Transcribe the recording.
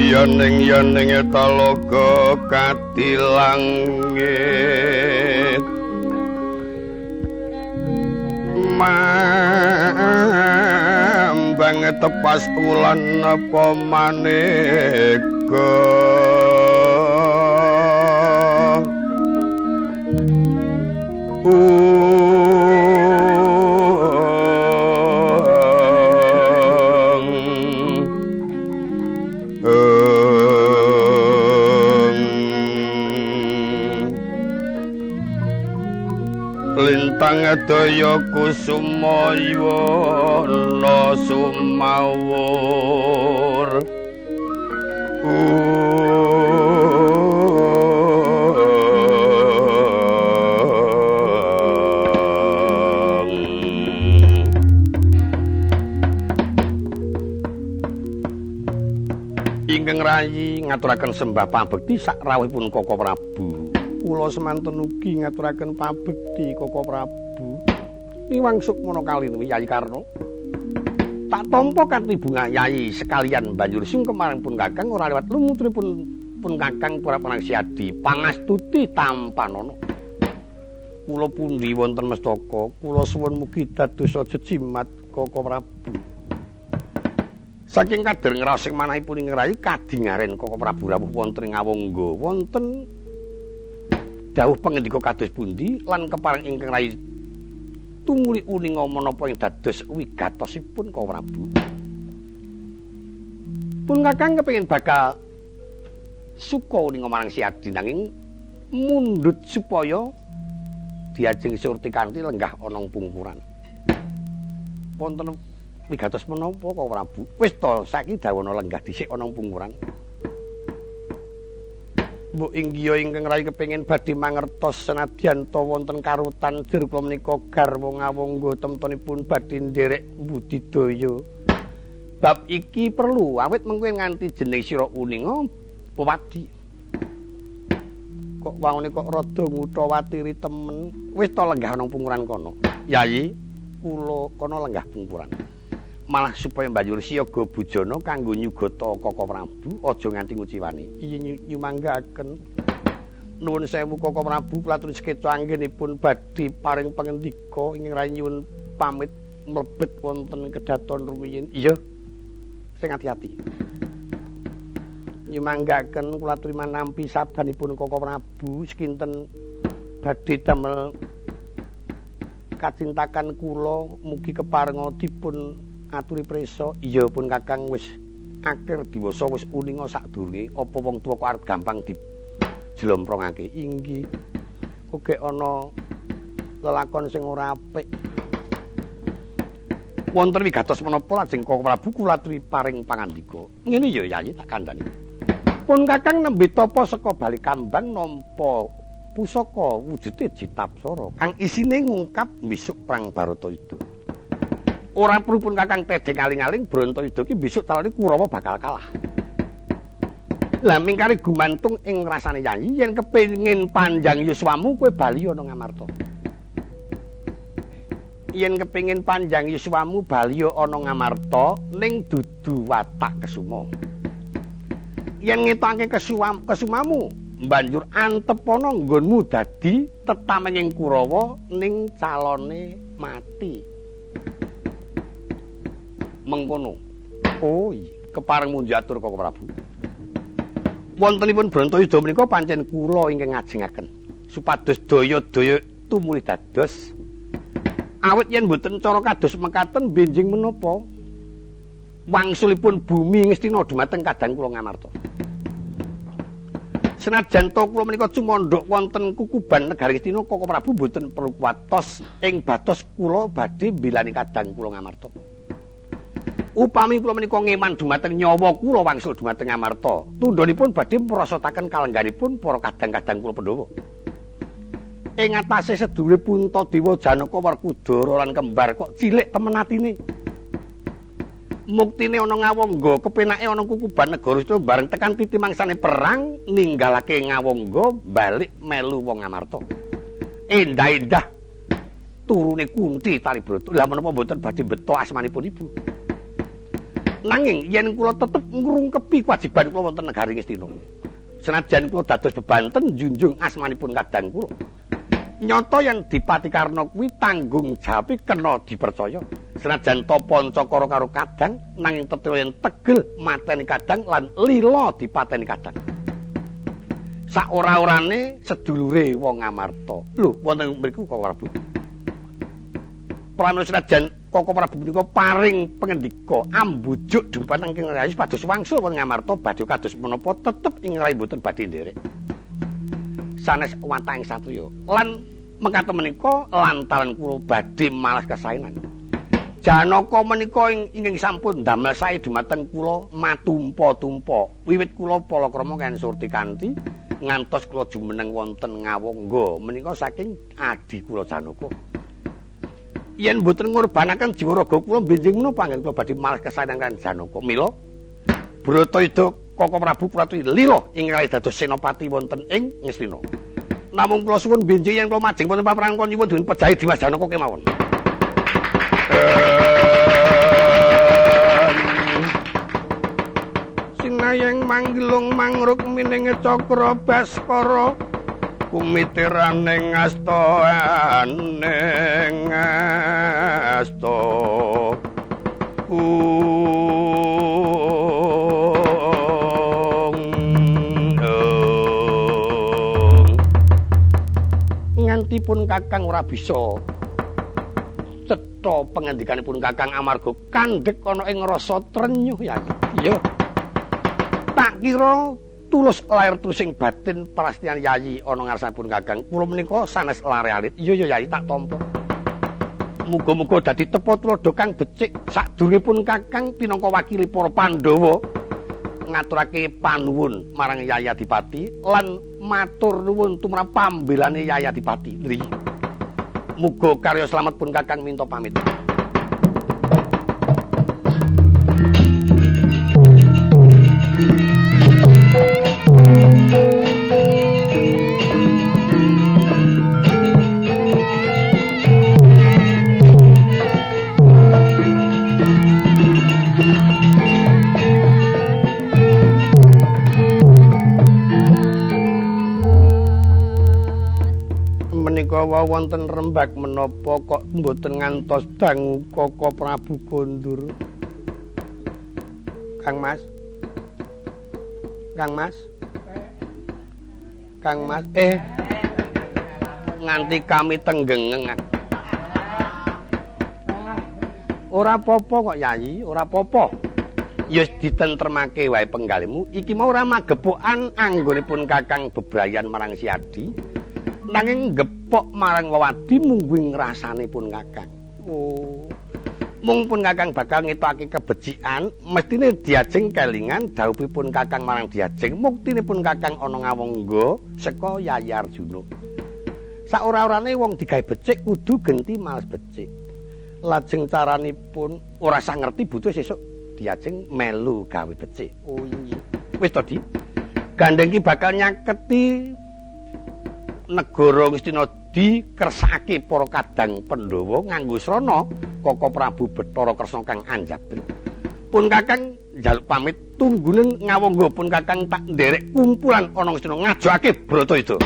yaning yaning talaga katilangit mambang tepas wulan apa maneka lintang daya kusumaya na sumawur Ingkang rayi ngaturaken sembah pabekti sak rawuhipun Koko Prabu. Kula semanten ugi ngaturaken pabekti Koko Prabu. Niwangsuk mono kalih Yayi Karno. Tak tampa kanthi bunga Yayi sekalian banjur sing kemarin pun Kakang ora lewat lumutripun pun Kakang para penasiadi pangastuti tanpa nono. Kula pundi wonten mestaka, kula suwun mugi dados jejimat Koko Prabu. Saking kader ngrasing manahipun ing rayi kadingaren Koko Prabu rawuh wonten ing Awangga wonten dawuh pangendika kados pundi lan kepareng ingkang rayi tumuli uninga menapa ing dados wigatosipun Koko Prabu. Pun Kakang kepengin bakal suka uninga marang si Adi nanging mundut supaya diajeng surti kanthi lenggah ana pungkuran. Wonten wigatos menapa kok Prabu? Wis to, saiki dawana lenggah dhisik ana pungkuran. Mbok inggih ingkang rai kepengin badhe mangertos senadyan to wonten karutan dirga menika garwa ngawangga temtunipun badhe nderek budidaya. Bab iki perlu awit mengko nganti jeneng sira uninga pewadi. Kok wangune kok rada ngutawatiri temen. Wis to lenggah ana pungkuran kono. Yayi, kula kono lenggah pungkuran. Malah supaya banjur siyaga bujana kanggo nyugata Koko Prabu aja nganti nguciwani. Iya nyumanggaken. Nuwun sewu Koko Prabu kulatur seketa anggenipun badhe paring pangendika ing rayi nyuwun pamit mlebet wonten kedaton rumiyin. Iya. Sing ati-ati. Nyumanggaken kulatur manampi sabdanipun Koko Prabu sekinten badhe damel kacintakan kula mugi keparenga dipun aturi preso iya pun kakang wis akhir diwasa wis uninga sadurunge apa wong tuwa kok arep gampang di jlomprongake inggih. Oke ana lelakon sing ora apik. Wonten wigatos menapa lajeng kok Prabu kula paring pangandika ngene ya yayi tak kandhani. Pun kakang nembe tapa saka bali kambang nampa pusaka wujude jitapsara kang isine ngungkap besok perang itu ora perlu pun kakang tedeng aling-aling Brontoyuda ki besok talane Kurawa bakal kalah. Lah mingkari gumantung ing rasane Yayi yen kepengin panjang yuswamu kowe bali ana Ngamarta. Yen kepengin panjang yuswamu bali ana Ngamarta ning dudu watak kesuma. Yen ngetake kesuwam kesumamu banjur antepana nggonmu dadi tetamening Kurawa ning calone mati. Mengkono. Oh iya, kepareng munjatur kok Prabu. Wontenipun Brantayuda menika pancen kula ingkang ngajengaken supados daya-daya tumuli dados awit yen mboten cara kados mekaten benjing menapa wangsulipun bumi ngestina dumateng kadang kula ngamarta. Senajan to kula menika cumandhok wonten kukuban negari Ngastina Koko Prabu mboten perlu kuatos ing batos kula badhe bilani kadang kula ngamarta. Upami kula menika ngeman dumateng nyawa kula wangsul dumateng Amarta. Tundhonipun badhe mrasotaken kalengganipun para kadang-kadang kula Pandhawa. Ing atase sedulure Puntadewa Janaka Werkudara lan kembar kok cilik temen atine. Muktine ana ngawangga kepenake ana kukuban negara itu bareng tekan titi mangsane perang ninggalake ngawangga balik melu wong Amarta. Endah-endah turune Kunti Talibrata lha menapa mboten badhe beto asmanipun ibu Nanging yen kula tetep ngrungkepi kewajiban kula wonten negari Ngastina. Senajan kula dados bebanten junjung asmanipun kadang kula. Nyata yen Dipati Karna kuwi tanggung jawab kena dipercaya. Senajan to pancakara karo kadang nanging tetep yen tegel mateni kadang lan lila dipateni kadang. Sak ora-orane sedulure wong Amarta. Lho, wonten mriku kok Prabu. Pramila senajan Koko Prabu menika paring pangendika ambujuk dupan ingkang rayi pados wangsul wonten Ngamarta badhe kados menapa tetep ing rayi mboten badhe nderek. Sanes wantahing satriya lan mekaten menika lantaran kula badhe malas kasainan. Janaka menika ingkang sampun damel sae dumateng kula matumpa-tumpa. Wiwit kula palakrama kan surti kanthi ngantos kula jumeneng wonten ngawangga menika saking adi kula Janaka. Yen mboten ngorbanaken jiwa raga kula benjing menapa anggen kula badhe malah kesayangan Janaka. Mila Bratayuda Koko Prabu Pratri lila ing kalih dados senopati wonten ing Ngastina. Namung kula suwun benjing yen kula majeng wonten paprang kula nyuwun dening pejahi Dimas Janaka kemawon. Sinayeng manggilung mangruk mining cakra baskara kumitiraning asta aning asta. Nganti pun kakang ora bisa. Cetha pangandikanipun kakang amarga kandhek ana ing rasa trenyuh ya. Iya. Tak kira tulus lahir tulusing batin prastian yayi ana ngarsanipun Kakang. Kula menika sanes lare alit. Iya ya yayi tak tampa. Muga-muga dadi tepa tulodo kang becik sadurungipun Kakang pinangka wakili para Pandhawa ngaturake panuwun marang Yayi Adipati lan matur nuwun tumrap pambelane Yayi Adipati. Muga karya slamet pun Kakang minta pamit. Menika wonten rembag menapa kok mboten ngantos dangu Koko Prabu Gondur. Kang Mas. Kang Mas. Kang Mas. Eh. Nganti kami tenggengeng. Ora apa-apa kok Yayi, ora apa-apa. Ya ditentremake wae penggalimu. Iki mau ora magepokan anggonipun Kakang bebrayan marang Siadi. Nanging gepok marang wewadi mungguing rasane pun kakang. Oh. Mung pun kakang bakal ngetokake kebecikan, mestine diajeng kelingan dawuhipun kakang marang diajeng, muktine pun kakang ana ngawangga saka Yayi Arjuna. Saora-orane wong digawe becik kudu genti males becik. Lajeng caranipun ora sah ngerti butuh sesuk diajeng melu gawe becik. Oh iya. Wis to, Di. Gandeng ki bakal nyaketi negara Ngastina dikersake para kadang Pandhawa nganggo srana Koko Prabu Bathara Kresna kang anjabri. Pun Kakang njaluk pamit tunggunen ngawangga pun Kakang tak nderek kumpulan ana Ngastina ngajake Bratayuda.